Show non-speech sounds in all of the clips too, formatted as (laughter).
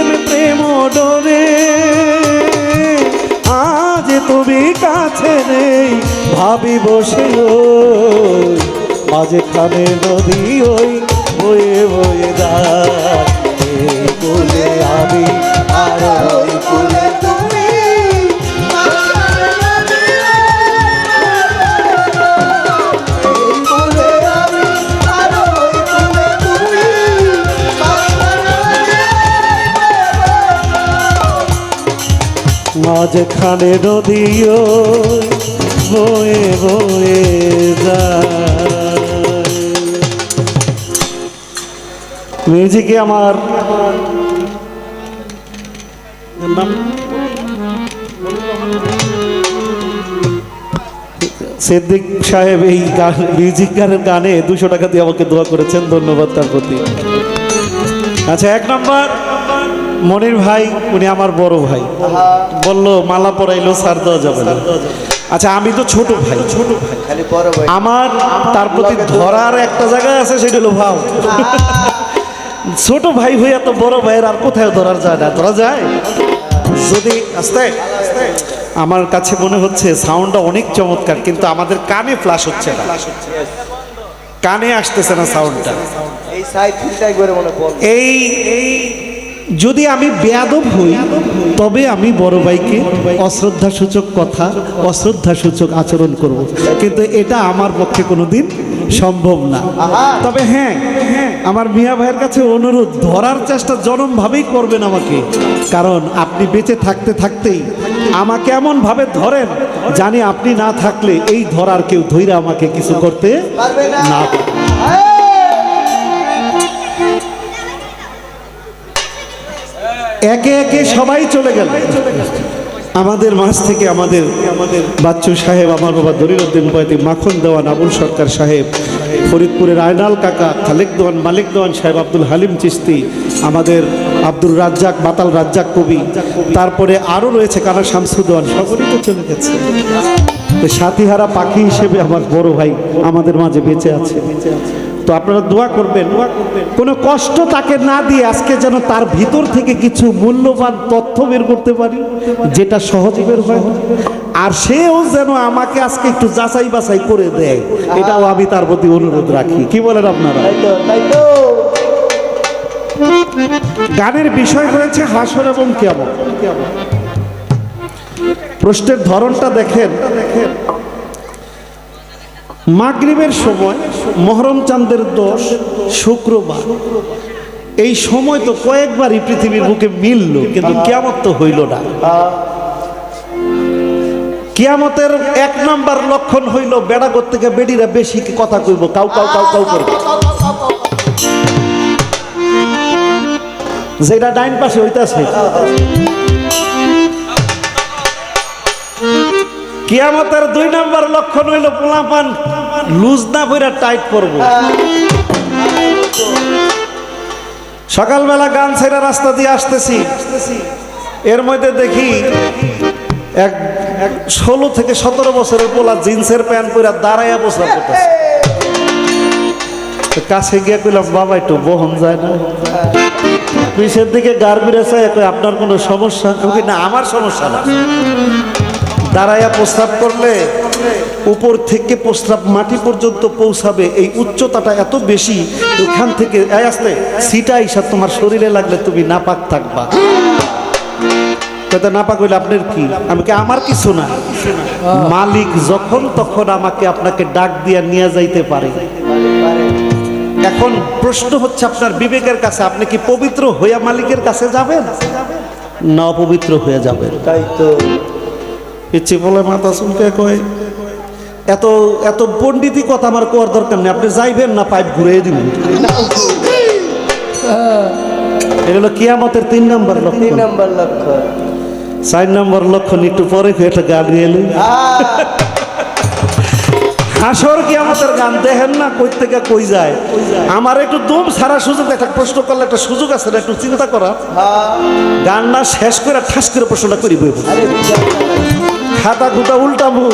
বেঁধেছিলেন প্রেম ডরে। আজ তুমি কাছে নেই, ভাবি বসে মাঝখানে নদী ওই বয়ে বয়ে দাঁড়ে বলে আমি আর মাঝখানে নদীও বয়ে বয়ে মিউজিকে আমার সিদ্দিক সাহেব এই গান মিউজিক গানের গানে দুশো টাকা দিয়ে আমাকে দোয়া করেছেন, ধন্যবাদ তার প্রতি। আচ্ছা এক নম্বর। মনির ভাই উনি আমার বড় ভাই। বলল মালা পরাইলো সার দেওয়া যাবে না। আচ্ছা আমি তো ছোট ভাই। ছোট ভাই বড় ভাই আমার তার প্রতি ধরার একটা জায়গা আছে সেটা হলো ভাও। ছোট ভাই হয়ে এত বড় ভাইয়ের আর কোথায় ধরার যায় না ধরা যায়। যদি আস্তে আমার কাছে মনে হচ্ছে সাউন্ডটা অনেক চমৎকার কিন্তু আমাদের কানে ফ্লাশ হচ্ছে না। কানে আসতেছে না সাউন্ডটা এই সাইড ফিলটাই করে মনে পড়ল এই এই যদি আমি বেয়াদব হই, তবে আমি বড় ভাইকে অশ্রদ্ধাসূচক কথা, অশ্রদ্ধাসূচক আচরণ করব। কিন্তু এটা আমার পক্ষে কোনোদিন সম্ভব না। তবে হ্যাঁ আমার মিয়া ভাইয়ের কাছে অনুরোধ, ধরার চেষ্টা জনমভাবেই করবেন আমাকে। কারণ আপনি বেঁচে থাকতে থাকতেই আমাকে এমন ভাবে ধরেন, জানি আপনি না থাকলে এই ধরার কেউ ধৈরা আমাকে কিছু করতে না একে একে সবাই চলে গেল। আমাদের মাঝ থেকে আমাদের আমাদের বাচ্চু সাহেব, আমার বাবা দরিরুদ্দিন পয়তি মাখন দেওয়ান আবুল সরকার সাহেব, ফরিদপুরের আয়নাল কাকা, খালেক দেওয়ান, মালিক দেওয়ান সাহেব, আব্দুল হালিম চিস্তি, আমাদের আব্দুল রাজ্জাক, বাতাল রাজ্জাক কবি, তারপরে আরও রয়েছে কানা শামসু দেওয়ান সকলেই তো চলে গেছে। সাথীহারা পাখি হিসেবে আমার বড় ভাই আমাদের মাঝে বেঁচে আছে বেঁচে আছে। তো আপনারা দোয়া করবেন। কোনো কষ্ট তাকে না দিয়ে আজকে যেন তার ভিতর থেকে কিছু মূল্যবান তথ্য বের করতে পারি যেটা সহজে বের হয়। আর সেও যেন আমাকে আজকে একটু যাচাই বাছাই করে দেয় এটাও আমি তার প্রতি অনুরোধ রাখি। কি বলেন আপনারা? গানের বিষয় হয়েছে হাসর এবং কেমন। প্রশ্নের ধরনটা দেখেন। মাগরিবের সময় মহরম চাঁদের দোষ শুক্রবার। এই সময় তো কয়েকবারই পৃথিবীর বুকে মিলল, কিন্তু কেয়ামত তো হইল না। কিয়ামতের এক নাম্বার লক্ষণ হইল বেড়া করতে গিয়ে বেডিরা বেশি কথা কইব, কাউ কাউ কাউ কাউ করবে। যেটা ডাইন পাশে হইতাছে। কিয়ামতের দুই নাম্বার লক্ষণ হইল পোলাপান। লুজ না কইরা টাইট করব। সকালবেলা গান ছেড়ে রাস্তা দিয়ে আসতেছি। এর মধ্যে দেখি এক এক ষোলো থেকে সতেরো বছরের পোলা জিন্সের প্যান্ট পরে দাঁড়াইয়া বসা করতেছে। কাছে গিয়ে কইলাম, বাবা, একটু বহন যায় না। পিছের দিকে গার্বিরা চাই আপনার কোনো সমস্যা? না, আমার সমস্যা না। দাঁড়াইয়া প্রস্রাব করলে উপর থেকে প্রস্রাব মাটি পর্যন্ত পৌঁছাবে। এই উচ্চতাটা এত বেশি, ওখান থেকে আসতে সিটা হিসাব তোমার শরীরে লাগলে তুমি নাপাক থাকবা। কথা নাপাক হইলে আপনার কি? আমি কি আমার কিছু না? মালিক যখন তখন আমাকে আপনাকে ডাক দিয়া নিয়ে যাইতে পারে। এখন প্রশ্ন হচ্ছে আপনার বিবেকের কাছে, আপনি কি পবিত্র হইয়া মালিকের কাছে যাবেন? না, অপবিত্র হয়ে যাবেন। তাই তো। ইচ্ছে বলে মাথা চুলকে কয়। এত এত পণ্ডিতি কথা আমার কোয়ার দরকার নেই আপনি যাইবেন না পাইপ ঘুরিয়ে দিবেন। এটা হলো কিয়ামতের তিন নম্বর তিন লক্ষণ। নাম্বার লক্ষ্য চার নম্বর লক্ষণ একটু পরে একটা গান এলেন হাসর কিয়ামতের গান দেখেন না কই থেকে কই যায়। আমার একটু দম সারা সুযোগ একটা প্রশ্ন করলে একটা সুযোগ আছে না একটু চিন্তা করা। হ্যাঁ। গান না শেষ করে ঠাস করে প্রশ্নটা করি আরে খাতা খুতা উল্টাবো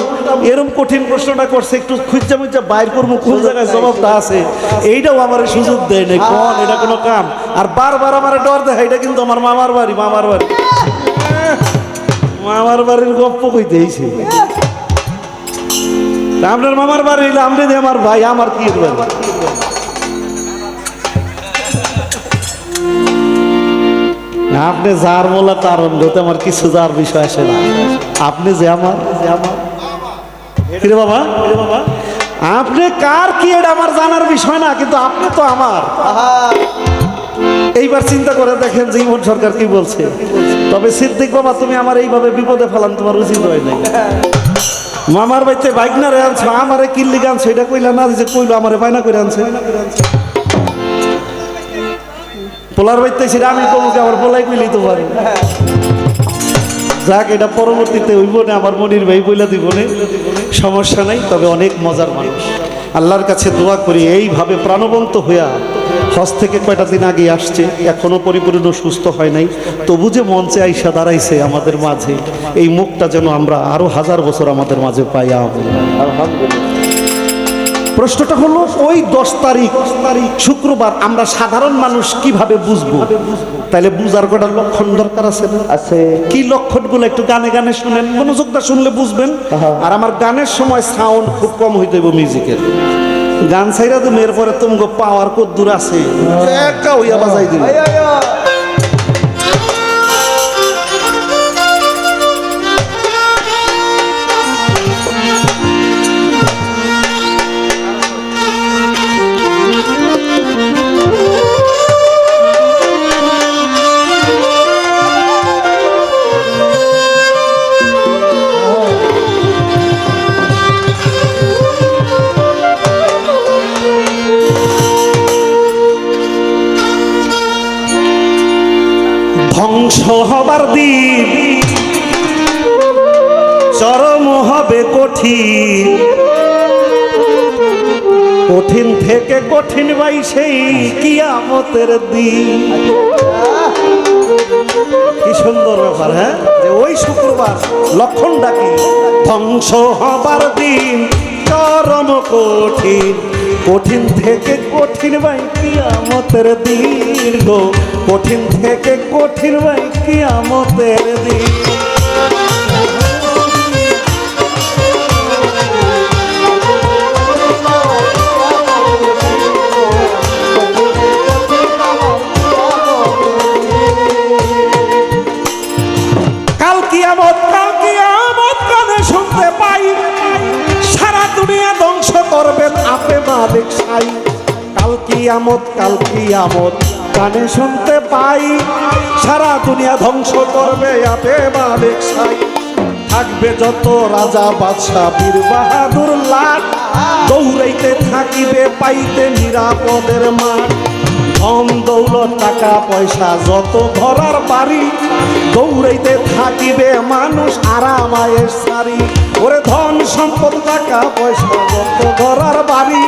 এরম কঠিন প্রশ্নটা করছে একটু খুঁজা মুজা বাইর করব কোন জায়গায় জবাবটা আছে। এইটাও আমার সুযোগ দেয় নাই। কোন এটা কোনো কাম? আর বারবার আমার ডর দেয় এটা কিন্তু আমার মামার বাড়ি মামার বাড়ি। মামার বাড়ির গপ্প কইতে এইছে আপনার মামার বাড়ি হইলে আপনি আমার ভাই আমার কি বাড়ি? আপনি যার মোলা তার অন্ধতে আমার কিছু যার বিষয় আসে না। আপনি যে আমার যে আমার। বাবা বাবা? আপনি কার কি, এটা আমার জানার বিষয় না, কিন্তু আপনি তো আমার। এইবার চিন্তা করে দেখেন যে ইমন সরকার কি বলছে। তবে সিদ্দিক বাবা, তুমি আমার এইভাবে বিপদে ফেলান, তোমার উচিত হয় নাই। মামার বাড়িতে বাইক না রে আনছো, আমারে কিল্লি গানছো, এটা কইলা না যে কইলো, আমারে বাইনা করে আনছে। পোলার সেটা আমি কমুকে আবার পোলাই কইলেই তো পারি যাক, এটা পরবর্তীতে হইব না, আমার মনির ভাই বইলা দিব সমস্যা নাই, তবে অনেক মজার মানুষ। আল্লাহর কাছে দোয়া করি, এইভাবে প্রাণবন্ত হইয়া হজ থেকে কয়টা দিন আগে আসছে, এখনও পরিপূর্ণ সুস্থ হয় নাই। তবু যে মঞ্চে আইসা দাঁড়াইছে আমাদের মাঝে, এই মুখটা যেন আমরা আরও হাজার বছর আমাদের মাঝে পাই। আলহামদুলিল্লাহ। প্রশ্নটা হলো ওই দশ তারিখ তারিখ শুক্রবার আমরা সাধারণ মানুষ কীভাবে বুঝব? তাহলে বুঝার কটা লক্ষণ দরকার আছে? আছে। কি লক্ষণগুলো একটু গানে গানে শুনেন মনোযোগটা শুনলে বুঝবেন। আর আমার গানের সময় সাউন্ড খুব কম হইতে হইব মিউজিকের গান ছাইরা তুমি এরপরে তুমি পাওয়ার কত দূর আছে। একা হইয়া বাজাই দিবে থেকে কঠিন ভাই সেই কিয়ামতের দিন। কি সুন্দর ব্যাপার হ্যাঁ? যে ওই শুক্রবার লক্ষণটা ডাকি ধ্বংস হবার দিন, চরম কঠিন। কঠিন থেকে কঠিন ভাই কিয়ামতের দিন কঠিন থেকে কঠিন ভাই কিয়ামতের দিন। দুনিয়া ধ্বংস করবেন আপে মালিক সাই কাল কিয়ামত কাল কিয়ামত কানে শুনতে পাই। সারা দুনিয়া ধ্বংস করবে, আপে মালিক সাই থাকবে যত রাজা, বাদশাহ, বীর বাহাদুর লাট। দৌড়াইতে থাকিবে, পাইতে নিরাপদের মাঠ। ধন দৌলত, টাকা পয়সা, যত ধরার বাড়ি দৌড়াইতে থাকিবে মানুষ আরামায়ের সারি। ওরে ধন সম্পদ, টাকা পয়সা, যত ধরার বাড়ি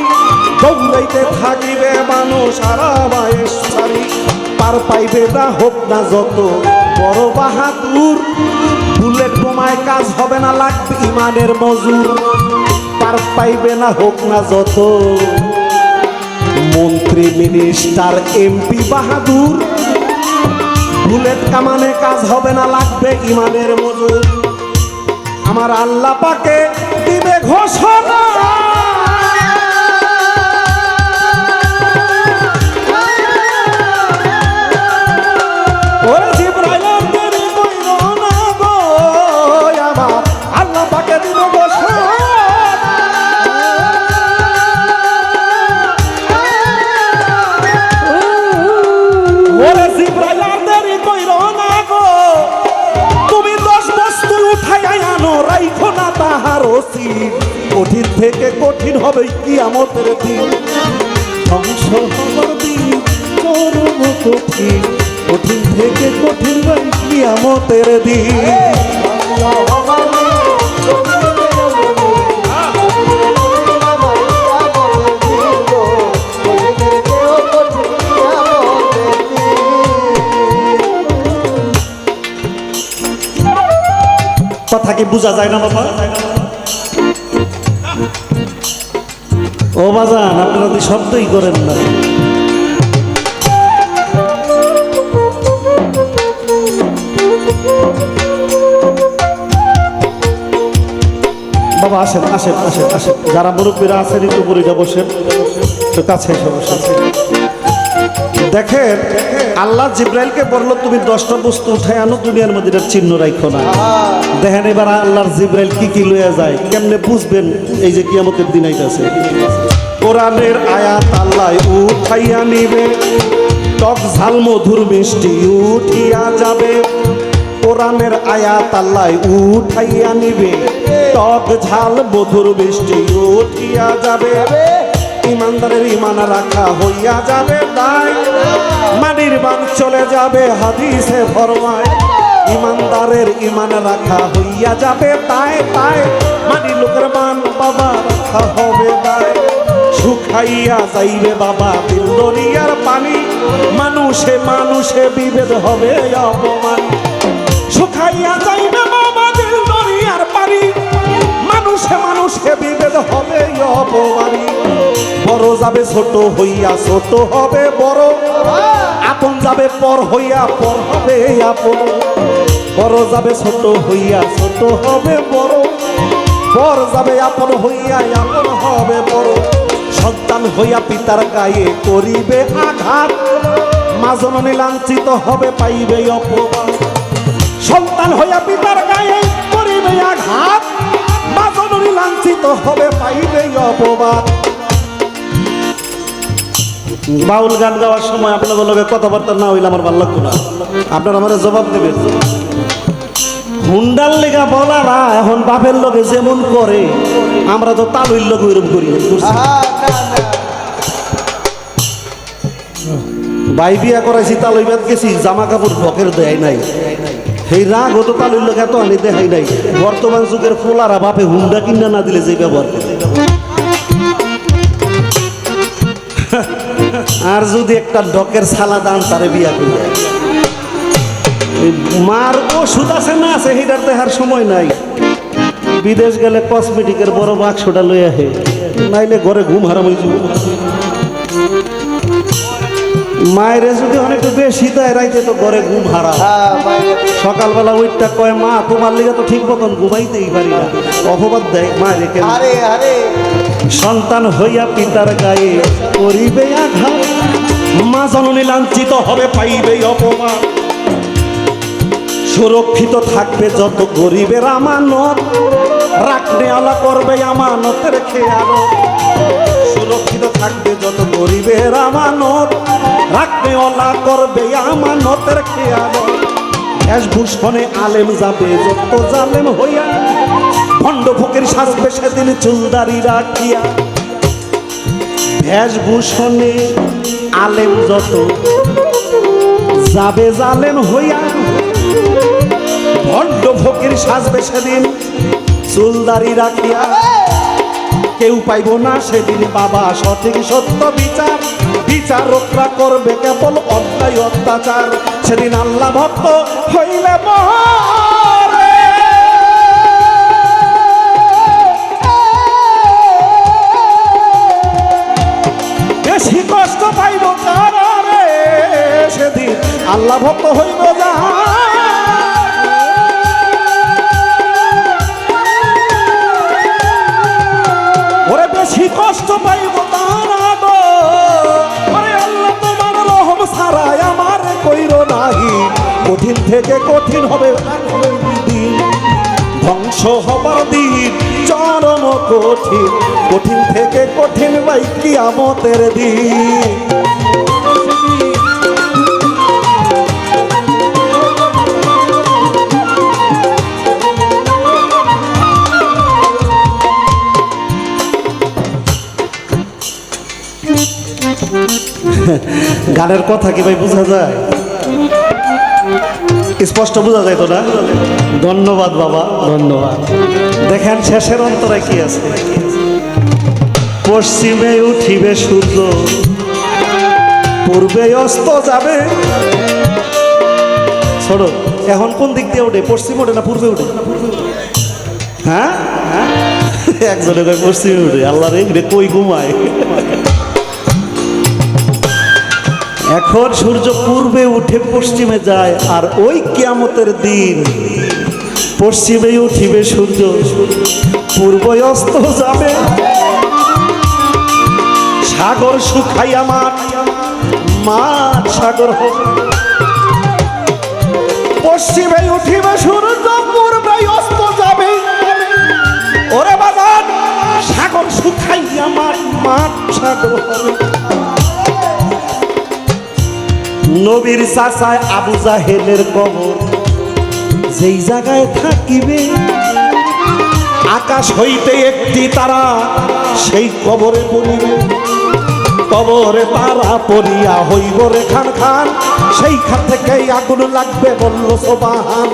দৌড়াইতে থাকিবে মানুষ আরামায়ের সারি। পার পাইবে না হোক না যত বড় বাহাদুর, বুলেট বোমায় কাজ হবে না, লাগবে ইমানের মজুর। পার পাইবে না হোক না যত মন্ত্রী মিনিস্টার এমপি বাহাদুর। বুলেট কামানে কাজ হবে না, লাগবে ইমানের মজুর। আমার আল্লাহ পাকে দিবে ঘোষণা। কিয়ামতের দিন। কথা কি বোঝা যায় না বাবা? ও বাজান, আপনারা তো শব্দই করেন না। বাবা, আসেন আসেন আসেন আসেন। যারা মুরব্বীরা আছেন, একটু পরিটা বসেন তো কাছে এসে বসেন দেখেন, আল্লাহ জিব্রাইলকে বলল, তুমি দশটা বস্তু উঠায় আনো, দুনিয়ার মধ্যে চিহ্ন রাখো না। দেখেন, এবার আল্লাহর জিব্রাইল কি কি লইয়া যায়। কেমনে বুঝবেন? এই যে কিয়ামতের দিন আইতাছে। কোরআনের আয়াত আল্লাহ উঠাইয়া নিবে। টক ঝাল মধুর মিষ্টি উঠিয়া যাবে। কোরআনের আয়াত আল্লাহ উঠাইয়া নিবে। টক ঝাল, মধুর মিষ্টি উঠিয়া যাবে। ইমানদারের ইমান রাখা হইয়া যাবে তাই। মানির বান চলে যাবে হাদিসে ফরমায়। ইমানদারের ইমান রাখা হইয়া যাবে তাই তাই। মানি লোকের মান বাবা রাখা হবে তাই। শুকাইয়া যাইবে বাবা দিল দরিয়ার পানি। মানুষে মানুষে বিভেদ হবে অপমান। শুকাইয়া যাইবে বাবা দিল দরিয়ার পানি। মানুষে মানুষে বিভেদ হবে অপমানি বড় যাবে ছোট হইয়া ছোট হবে বড়। আপন যাবে পর হইয়া পর হবে আপন। বড় যাবে ছোট হইয়া ছোট হবে বড়। পর যাবে আপন হইয়া আপন হবে বড়। সন্তান হইয়া পিতার গায়ে করিবে আঘাত। মা জননী লাঞ্ছিত হবে, পাইবে অপমান সন্তান হইয়া পিতার গায়ে করিবে আঘাত মা জননী লাঞ্ছিত হবে পাইবে অপবাদ। বাউল গান গাওয়ার সময় আপনাদের লগে কথাবার্তা না হইলে আমার ভালো লাগতো না। আপনারা আমার জবাব দেবেন। হুন্ডার লেগা বলারা এখন বাপের লগে যেমন করে আমরা তো তালুর লগে ওইরকম করি। বাই বিয়া করাইছি তালুই বাদ গেছি জামা কাপড় ঢকের দেয় নাই। সেই রাগ হতো তালুর লোক, এত আনি দেখাই নাই। বর্তমান যুগের ফোলারা বাপে হুন্ডা কিনা না দিলে যে ব্যবহার করে (laughs) আর যদি একটা ডকের সালা দান তারে বিয়া করে। মার ওষুধ আছে না আছে সেটার দেখার সময় নাই। বিদেশ গেলে কসমেটিকের বড় বাক্সটা লই আহে, নাইলে ঘরে ঘুম হারাম হয়ে মায়ের যদি অনেক বেশি দেয় রাইতে তো ঘরে ঘুম হারা হ্যাঁ, সকালবেলা ওইটা কয় মা তোমার লিগে তো ঠিক মতন ঘুমাইতেই পারি না। অপবাদ দেয় মায়ের আরে আরে। সন্তান হইয়া পিতার গায়ে করিবে আঘাত। মা জননী লাঞ্ছিত হবে পাইবে অপমান। সুরক্ষিত থাকবে যত গরিবের আমানত। রাখনে আলা করবে আমানতের খেয়াল সুরক্ষিত থাকবে যত গরিবের আমানত। রাখনে অলা, করবে আমানতের খেয়াল ভূষণে আলেম যাবে, যত জালেম হইয়া। ভণ্ড ফকির সাজবে সেদিন চুলদারি রাখিয়া। ভেষভূষণে আলেম যত যাবে জালেম হইয়া। ভণ্ড ফকির সাজবে সেদিন চুলদারি রাখিয়া। কেউ পাইব না সেদিন বাবা সঠিক সত্য বিচার। বিচারকরা করবে কেবল অন্যায় অত্যাচার। সেদিন আল্লাহ ভক্ত হইলে বেশি কষ্ট পাইব তারা রে? সেদিন আল্লাহ ভক্ত হইব যা পাইব তারা গো ওরে আল্লাহ তোমার রহম সারায় আমার কইর নাহি। কঠিন থেকে কঠিন হবে দিন। ধ্বংস হবার দিন, চরম কঠিন। কঠিন থেকে কঠিন বাইকি আমতের দিন। (laughs) গানের কথা কি ভাই বোঝা যায়? স্পষ্ট বোঝা যায় তো না? ধন্যবাদ বাবা। ধন্যবাদ। দেখেন শেষের অন্তরে কি আছে? পশ্চিমে উঠিবে সূর্য পূর্বে অস্ত যাবে। ছোট এখন কোন দিক দিয়ে ওঠে পশ্চিম ওঠে না পূর্বে ওঠে হ্যাঁ? একজনে কয় পশ্চিমে উঠে। আল্লাহ রে কই ঘুমায়? এখন সূর্য পূর্বে উঠে পশ্চিমে যায়, আর ওই কিয়ামতের দিন পশ্চিমে উঠিবে সূর্য। পূর্ব অস্ত যাবে। সাগর শুকাইয়া মাঠ মাঠ সাগর হবে পশ্চিমে উঠিবে সূর্য পূর্বে অস্ত যাবে। ওরে বাজান, সাগর শুকাইয়া মাঠ মাঠ সাগর হবে নবীর চাচায় আবু জাহেলের কবর। যেই জায়গায় থাকিবে, আকাশ হইতে একটি তারা সেই কবরে পড়িবে। কবরে তারা পড়িয়া হইব রে খান খান, সেইখান থেকে আগুন লাগবে বলল সোবাহান।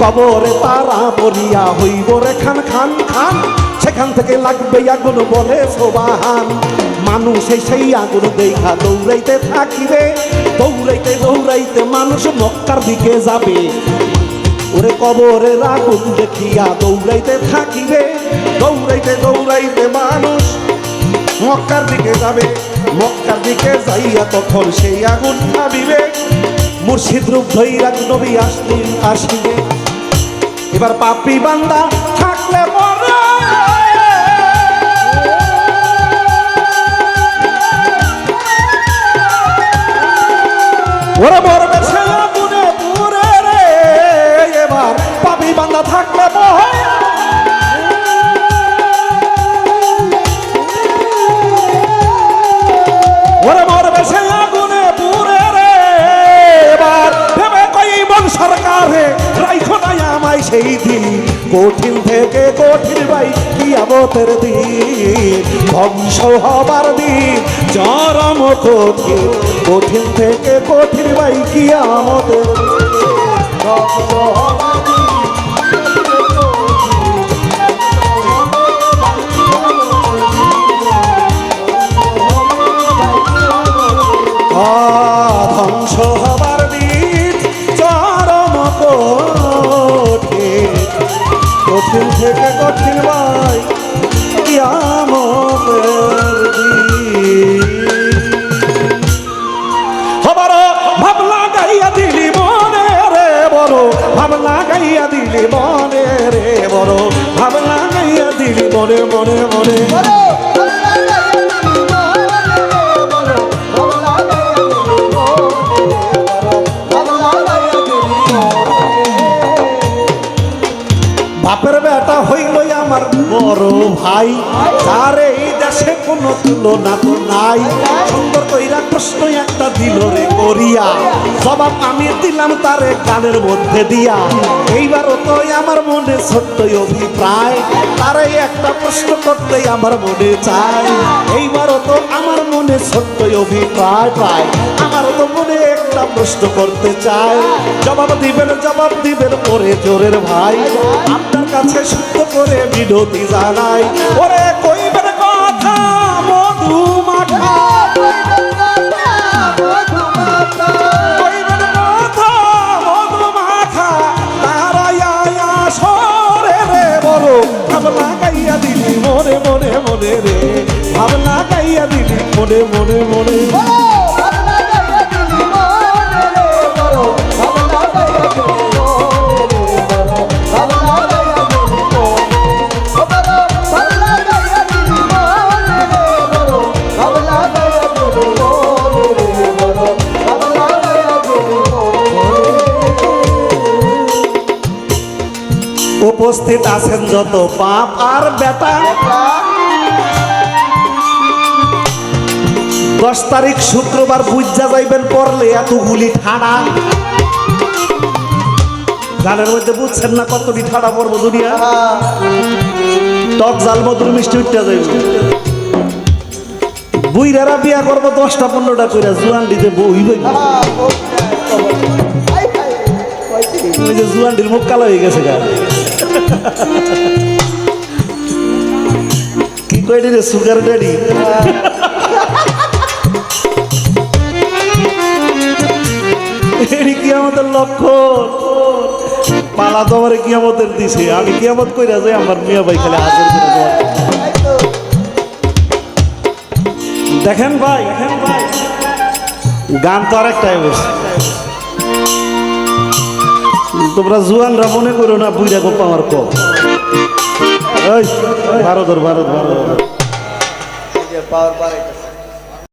কবরে তারা পড়িয়া হইব রে খান খান খান, সেখান থেকে লাগবে আগুন বলে সোবাহান। মানুষ সেই আগুন দেখা দৌড়াইতে থাকিবে। দৌড়াইতে দৌড়াইতে মানুষ মক্কার দিকে যাবে। ওরে কবরে আগুন দেখিয়া দৌড়াইতে থাকিবে। দৌড়াইতে দৌড়াইতে মানুষ মক্কার দিকে যাবে। মক্কার দিকে যাইয়া তখন সেই আগুন খাবিবে মুর্শিদ রূপ ধৈরা নবী আসলি আসিবে। এবার পাপি বান্দা থাকলে ওরে মরবে সে আগুনে পুরে রে। এবার পাপি বান্দা থাকলে ওরে মরবে সে আগুনে পুরে রে। এবার ভেবে কই মন রাইখো নাই সেই দিন। কঠিন থেকে কঠিন ভাই কি আমতের দিন। ধ্বংস হবার দিন, চরম কঠিন কঠিন থেকে কঠিন ভাই কি আমতের আ, ধ্বংস হবার দিন চরম কঠিন। থেকে কঠিন ভাই কিয়ামতের গাইয়া দিলি মনে রে বড় ভাবলা গাইয়া দিলি মনে মনে মনে। বাপের বেটা হইল আমার বড় ভাই। তার এই দেশে কোনো তুলনা তো নাই। সুন্দর কইরা প্রশ্ন একটা দিল রে করিয়া। জবাব আমি দিলাম তারে গানের মধ্যে দিয়া। এইবারও তো আমার মনে ছোট্ট অভিপ্রায় একটা প্রশ্ন করতে আমার মনে এইবারও তো আমার মনে অভিপ্রায় পায় তো মনে একটা প্রশ্ন করতে চায়। জবাব দিবেন জবাব দিবেন ওরে জোরের ভাই, আপনার কাছে শুদ্ধ করে বিনতি জানাই। ওরে কইবেন ভাবনা গাইয়া দিলি মনে মনে মনে। উপস্থিত আছেন যত পাপ আর বেটা দশ তারিখ শুক্রবার বুঝা যাইবেন পড়লে এতগুলি ঠাড়া। গানের মধ্যে বুঝছেন না কতটি ঠাড়া পড়ব দুনিয়া? টক জাল মধুর মিষ্টি উঠতে যাইব। বুইরারা বিয়া করব দশটা পনেরোটা করে জুয়ান দিতে বই। বই যে জুয়ানটির মুখ কালো হয়ে গেছে গা। কি কইলি রে সুগার ড্যাডি এটি কি আমাদের লক্ষ্য পালা তো আমার কিয়ামতের দিছে, আমি কিয়ামত কইরা যাই, আমার মিয়া ভাই খালি হাজির। দেখেন ভাই, গান তো আর একটাই বসে তোমরা জুয়ানরা মনে করো না, বুইরা গো পাওয়ার কম ভারত ভারত পাওয়ার পাওয়ার